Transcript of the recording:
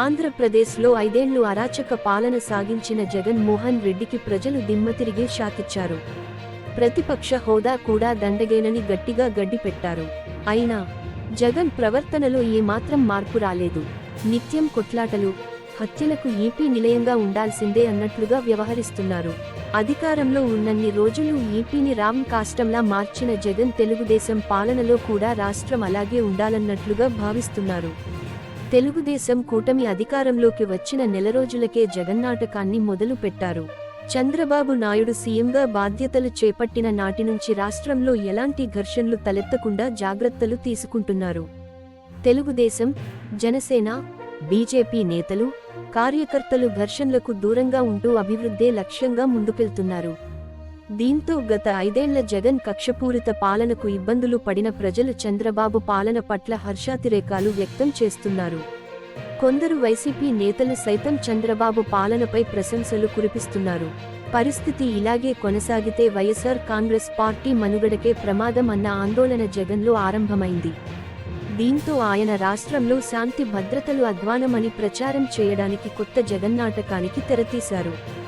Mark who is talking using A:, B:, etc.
A: ఆంధ్రప్రదేశ్లో ఐదేళ్ళు అరాచక పాలన సాగించిన జగన్ మోహన్ రెడ్డికి ప్రజలు దిమ్మతిరిగే షాకిచ్చారు ప్రతిపక్ష హోదా కూడా దండగేనని గట్టిగా గడ్డిపెట్టారు. అయినా జగన్ ప్రవర్తనలో ఏమాత్రం మార్పు రాలేదు. నిత్యం కొట్లాటలు హత్యలకు ఏపీ నిలయంగా ఉండాల్సిందే అన్నట్లుగా వ్యవహరిస్తున్నారు. అధికారంలో ఉన్నన్ని రోజులు ఏపీని రామ్ కాష్టంలా మార్చిన జగన్ తెలుగుదేశం పాలనలో కూడా రాష్ట్రం అలాగే ఉండాలన్నట్లుగా భావిస్తున్నారు. తెలుగుదేశం కూటమి అధికారంలోకి వచ్చిన నెల రోజులకే జగన్నాటకాన్ని మొదలు పెట్టారు చంద్రబాబు నాయుడు సీఎంగా బాధ్యతలు చేపట్టిన నాటి నుంచి రాష్ట్రంలో ఎలాంటి ఘర్షణలు తలెత్తకుండా జాగ్రత్తలు తీసుకుంటున్నారు. తెలుగుదేశం జనసేన బీజేపీ నేతలు కార్యకర్తలు ఘర్షణలకు దూరంగా ఉంటూ అభివృద్ధే లక్ష్యంగా ముందుకెళ్తున్నారు. దీంతో గత ఐదేళ్ళ జగన్ కక్షపూరిత పాలనకు ఇబ్బందులు పడిన ప్రజలు చంద్రబాబు పాలన పట్ల హర్షాతిరేకాలు వ్యక్తం చేస్తున్నారు. కొందరు వైసీపీ నేతలు సైతం చంద్రబాబు పాలనపై ప్రశంసలు కురిపిస్తున్నారు. పరిస్థితి ఇలాగే కొనసాగితే వైఎస్ఆర్ కాంగ్రెస్ పార్టీ మనుగడకే ప్రమాదం అన్న ఆందోళన జగన్లో ఆరంభమైంది. దీంతో ఆయన రాష్ట్రంలో శాంతి భద్రతలు అధ్వానమని ప్రచారం చేయడానికి కొత్త జగన్నాటకానికి తెరతీశారు.